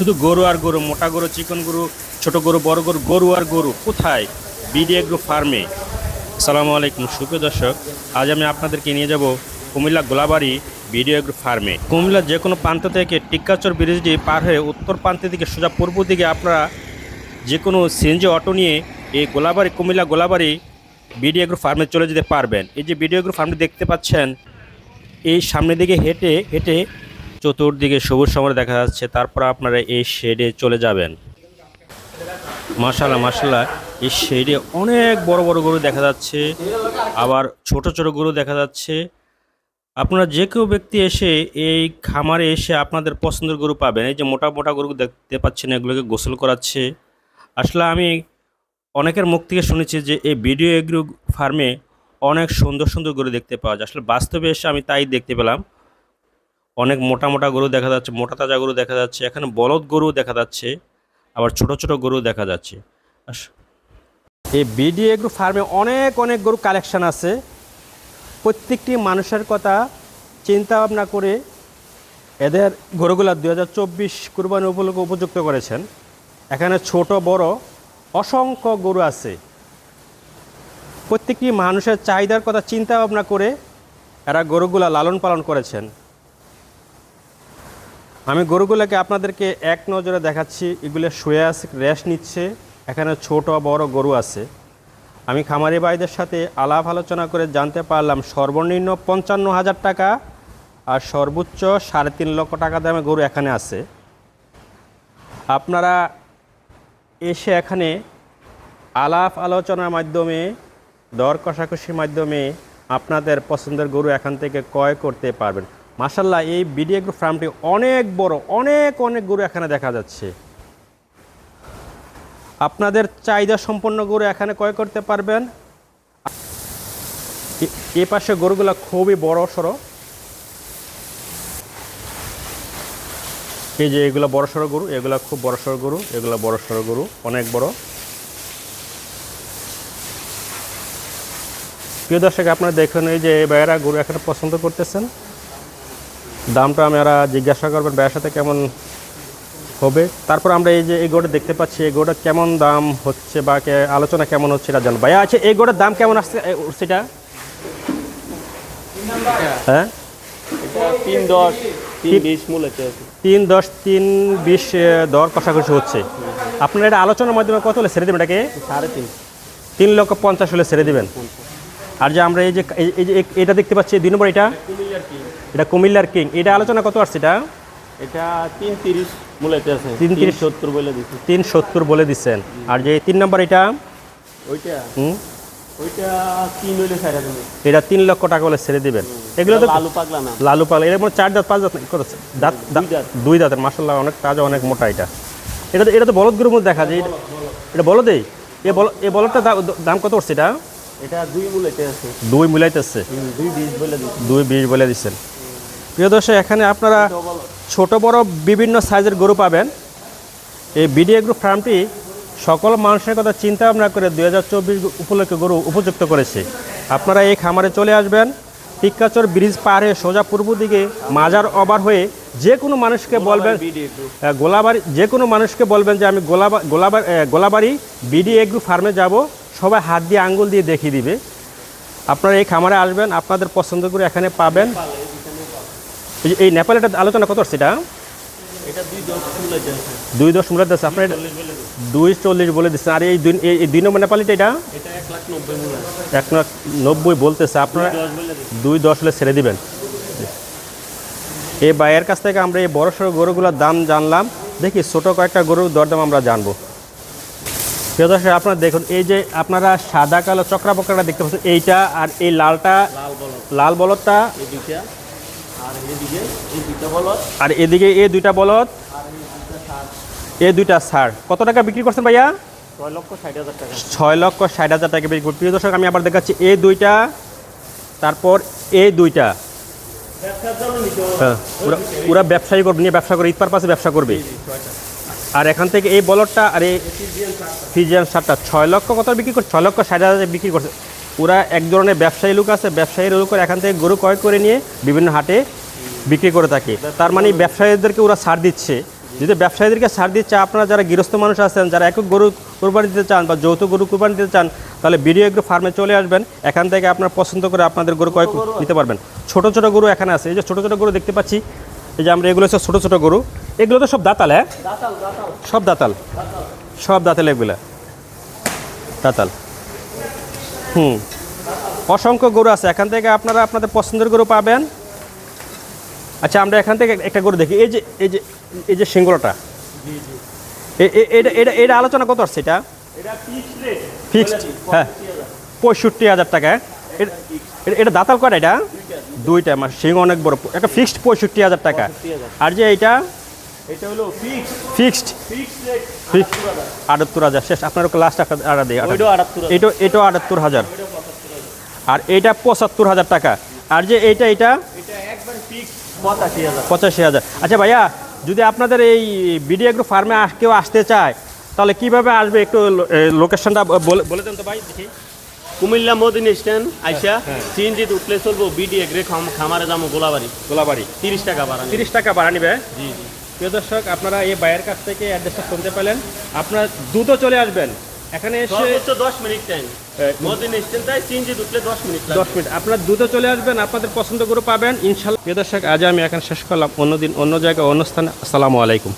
শুধু গরু আর গরু, মোটা গরু, চিকন গরু, ছোট গরু, বড় গরু গরু আর গরু, কোথায়? বিডি এগ্রো ফার্মে। সালামু আলাইকুম, সুপ্রিয় দর্শক, আজ আমি আপনাদেরকে নিয়ে যাব কুমিল্লা গোলাবাড়ি বিডিও এগ্রো ফার্মে। কুমিল্লার যে কোনো প্রান্ত থেকে টিক্কাচর ব্রিজটি পার হয়ে উত্তর প্রান্তের দিকে সোজা পূর্ব দিকে আপনারা যে কোনো সিএনজি অটো নিয়ে এই গোলাবাড়ি, কুমিল্লা গোলাবাড়ি বিডিও এগ্রো ফার্মে চলে যেতে পারবেন। এই যে বিডিও এগ্রো ফার্মটি দেখতে পাচ্ছেন, এই সামনের দিকে হেঁটে হেঁটে চতুর্দিকে সবুজ সময় দেখা যাচ্ছে, তারপর আপনারা এই শেডে চলে যাবেন। মাশাল্লাহ মাশাল্লাহ এই শেডে অনেক বড় বড় গরু দেখা যাচ্ছে, আবার ছোট ছোট গরু দেখা যাচ্ছে। আপনারা যে কেউ ব্যক্তি এসে এই খামারে এসে আপনাদের পছন্দের গরু পাবেন, এই যে মোটা মোটা গরু দেখতে পাচ্ছেন, এগুলোকে গোসল করাচ্ছে। আসলে আমি অনেকের মুখ থেকে শুনেছি যে এই ভিডিও এগ্রো ফার্মে অনেক সুন্দর সুন্দর গরু দেখতে পাওয়া যায়। আসলে বাস্তবে এসে আমি তাই দেখতে পেলাম। অনেক মোটা মোটা গরু দেখা যাচ্ছে, মোটা তাজা গরু দেখা যাচ্ছে, এখানে বলদ গরু দেখা যাচ্ছে, আবার ছোট ছোট গরু দেখা যাচ্ছে। এই বিডি এগ্রো ফার্মে অনেক অনেক গরু কালেকশন আছে। প্রত্যেকটি মানুষের কথা চিন্তা ভাবনা করে এদের গরুগুলা দু হাজার চব্বিশ কুরবানি উপলক্ষে উপযুক্ত করেছেন। এখানে ছোট, বড়, অসংখ্য গরু আছে। প্রত্যেকটি মানুষের চাহিদার কথা চিন্তা ভাবনা করে এরা গরুগুলা লালন পালন করেছেন। আমি গরুগুলোকে আপনাদেরকে এক নজরে দেখাচ্ছি। এগুলো শুয়ে আছে, রেস্ট নিচ্ছে। এখানে ছোট, বড় গরু আছে। আমি খামারি ভাইদের সাথে আলাপ আলোচনা করে জানতে পারলাম, সর্বনিম্ন পঞ্চান্ন হাজার টাকা আর সর্বোচ্চ সাড়ে তিন লক্ষ টাকা দামে গরু এখানে আছে। আপনারা এসে এখানে আলাপ আলোচনার মাধ্যমে, দর কষাকষির মাধ্যমে আপনাদের পছন্দের গরু এখান থেকে ক্রয় করতে পারবেন। মাসাল্লাহ এই বিডি এগ্রো ফার্মটি অনেক বড়, অনেক অনেক গরু এখানে দেখা যাচ্ছে। আপনাদের চাহিদা সম্পন্ন গরু এখানে ক্রয় করতে পারবেন। এ- পাশে গরুগুলো খুবই বড় সড়ো। এই যে এগুলো বড় সড়ো গরু, এগুলো খুব বড় সড়ো গরু, এগুলো বড় সড়ো গরু, অনেক বড়। প্রিয় দর্শক, আপনারা দেখুন, এই যে ভাইয়েরা গরু এখানে পছন্দ করতেছেন। দামটা আমরা জিজ্ঞাসা করবেন ভাইয়ের সাথে কেমন হবে। তারপর আমরা এই যে এই গোটা দেখতে পাচ্ছি এই গোটা কেমন দাম হচ্ছে বা কে- আলোচনা কেমন হচ্ছে এটা জানব। ভাইয়া আছে এই গোটার দাম কেমন আসছে সেটা হ্যাঁ? তিন দশ তিন দশ তিন বিশ দর কষাকষি হচ্ছে। আপনারা এটা আলোচনার মাধ্যমে কত হলে ছেড়ে দেবেন এটাকে? সাড়ে তিন। তিন লক্ষ পঞ্চাশ হলে ছেড়ে দেবেন। আর যে আমরা এই যে এই যে এটা দেখতে পাচ্ছি দুই নম্বর এটা? এটা কুমিল্লার কিং। এটা আলোচনা কত আসছে এটা? এটা তিন তিরিশ মূলত আছে। তিন তিরিশ। সত্তর বলে দিচ্ছি তিন সত্তর বলে দিচ্ছেন। আর যে তিন নম্বর এটা? ওইটা? হুম? এটা তিন লক্ষ টাকা বলে ছেড়ে দিবেন। এগুলো তো আলু পাগলা না। লালু পাল এর মধ্যে চার দাঁত পাঁচ দাঁত কত আছে? দাঁত দুই দাঁত। দুই দাঁতের। মাসাল্লাহ অনেক তাজা অনেক মোটা এটা। এটা তো এটা তো বলদ গরুর মধ্যে দেখা যায়। এটা- এটা বলদেই? এ বল এ বলদটা দাম কত উঠছে এটা? এটা দুই মূলত আছে। দুই বলে দিচ্ছি দুই বিশ বলে দিচ্ছেন প্রিয় দর্শক এখানে আপনারা ছোট বড় বিভিন্ন সাইজের গরু পাবেন। এই বিডি এগ্রো ফার্মটি সকল মানুষের কথা চিন্তা ভাবনা করে দুই হাজার চব্বিশ উপলক্ষে গরু উপযুক্ত করেছে। আপনারা এই খামারে চলে আসবেন টিক্কাচর ব্রিজ পার হয়ে সোজা পূর্ব দিকে মাজার ওভার হয়ে যে কোনো মানুষকে বলবেন গোলাবাড়ি যে কোনো মানুষকে বলবেন যে আমি গোলাবা গোলাবার গোলাবাড়ি বিডি এগ্রু ফার্মে যাব সবাই হাত দিয়ে আঙ্গুল দিয়ে দেখিয়ে দিবে। আপনারা এই খামারে আসবেন আপনাদের পছন্দ করে এখানে পাবেন। এই যে এই নেপাল এটা আলোচনা কত হচ্ছে এটা? দুই দশ মূল্য দিচ্ছে আপনার দুই চল্লিশ বলে দিচ্ছেন আর এই দুই এই দুই নম্বর নেপালিটা এটা? এক লাখ নব্বই বলতেছে। আপনারা দুই দশ হলে ছেড়ে দিবেন। এই বাইয়ের কাছ থেকে আমরা এই বড় সড়ো গরুগুলোর দাম জানলাম। দেখি ছোট কয়েকটা গরুর দরদাম আমরা জানব। প্রিয় দর্শক আপনারা দেখুন এই যে আপনারা সাদা কালো চক্রা বকরাটা দেখতে পাচ্ছেন এইটা আর এই লালটা লাল বলদ। লাল বলদটা আর এদিকে এই দুইটা বলদ। এই দুইটা সার। কত টাকা বিক্রি করছেন ভাইয়া? ছয় লক্ষ ষাট হাজার টাকা। ছয় লক্ষ ষাট হাজার বিক্রি করি প্রিয় দর্শক আমি আবার দেখাচ্ছি এই দুইটা তারপর এই দুইটা। হ্যাঁ পুরা পুরা ব্যবসায়ী করবে নিয়ে ব্যবসা করে ঈদ পারপাসে ব্যবসা করবে। আর এখান থেকে এই বলরটা আর এই ফিজিয়ান সারটা। ছয় লক্ষ কত বিক্রি করছে ছয় লক্ষ ষাট হাজার বিক্রি করছে। পুরা এক ধরনের ব্যবসায়ী লোক আছে ব্যবসায়ী লোক এখান থেকে গরু ক্রয় করে নিয়ে বিভিন্ন হাটে বিক্রি করে থাকে। তার মানে ব্যবসায়ীদেরকে ওরা ছাড় দিচ্ছে। যদি ব্যবসায়ীদেরকে ছাড় দিচ্ছে আপনারা যারা গৃহস্থ মানুষ আছেন যারা একক গরু কোরবানি দিতে চান বা যৌথ গরু কোরবানি দিতে চান তাহলে ভিডিও এগ্রো ফার্মে চলে আসবেন। এখান থেকে আপনার পছন্দ করে আপনাদের গরু কয়েক নিতে পারবেন। ছোট ছোট গরু এখানে আছে। এই যে ছোটো ছোটো গরু দেখতে পাচ্ছি। এই যে আমরা এগুলো হচ্ছে ছোট ছোট গরু। এগুলো তো সব দাতাল হ্যাঁ? সব দাতাল। সব দাতাল এগুলো। দাতাল। হুম। অসংখ্য গরু আছে। এখান থেকে আপনারা আপনাদের পছন্দের গরু পাবেন। আচ্ছা আমরা এখান থেকে একটা গরু দেখি। এই যে এই যে এই যে সিংহটা এটা এটা এটা আলোচনা কত আসছে এটা? এটা ফিক্সড হ্যাঁ। পঁয়ষট্টি হাজার টাকা। এটা- এটা- এটা দাতাল করা এটা? দুইটা। আমার সিং অনেক বড়। একটা ফিক্সড পঁয়ষট্টি হাজার টাকা। আর যে এইটা? এটা হলো ফিক্সড ফিক্সড আটাত্তর হাজার। শেষ আপনার লাস্ট একটা আড়া ওইটাও এটা এটাও আটাত্তর হাজার। আর এইটা পঁচাত্তর হাজার টাকা। আর যে এটা এটা পঁচাশি হাজার। আচ্ছা ভাইয়া যদি আপনাদের এই বিডি এগ্রো ফার্মে কেউ আসতে চায় তাহলে কীভাবে আসবে একটু লোকেশনটা বলে দেন তো ভাই দেখি। কুমিল্লা মদিন স্ট্যান্ড আইসা সিএনজিতে উঠলে চলবো বিডি এগ্রে খামারে যাব গোলাবাড়ি। গোলাবাড়ি। তিরিশ টাকা বাড়ানি তিরিশ টাকা ভাড়া নিবে? জি জি। প্রিয় দর্শক আপনারা এই বাইয়ের কাছ থেকে অ্যাড্রেসটা শুনতে পেলেন। আপনারা দ্রুত চলে আসবেন। এখানে এসে দশ মিনিট টাইম দশ মিনিট আপনারা দ্রুত চলে আসবেন আপনাদের পছন্দ করে পাবেন। ইনশাল্লাহ প্রিয় দর্শক আজ আমি এখন শেষ করলাম। অন্যদিন অন্য জায়গায় অন্য স্থানে। আসসালামু আলাইকুম।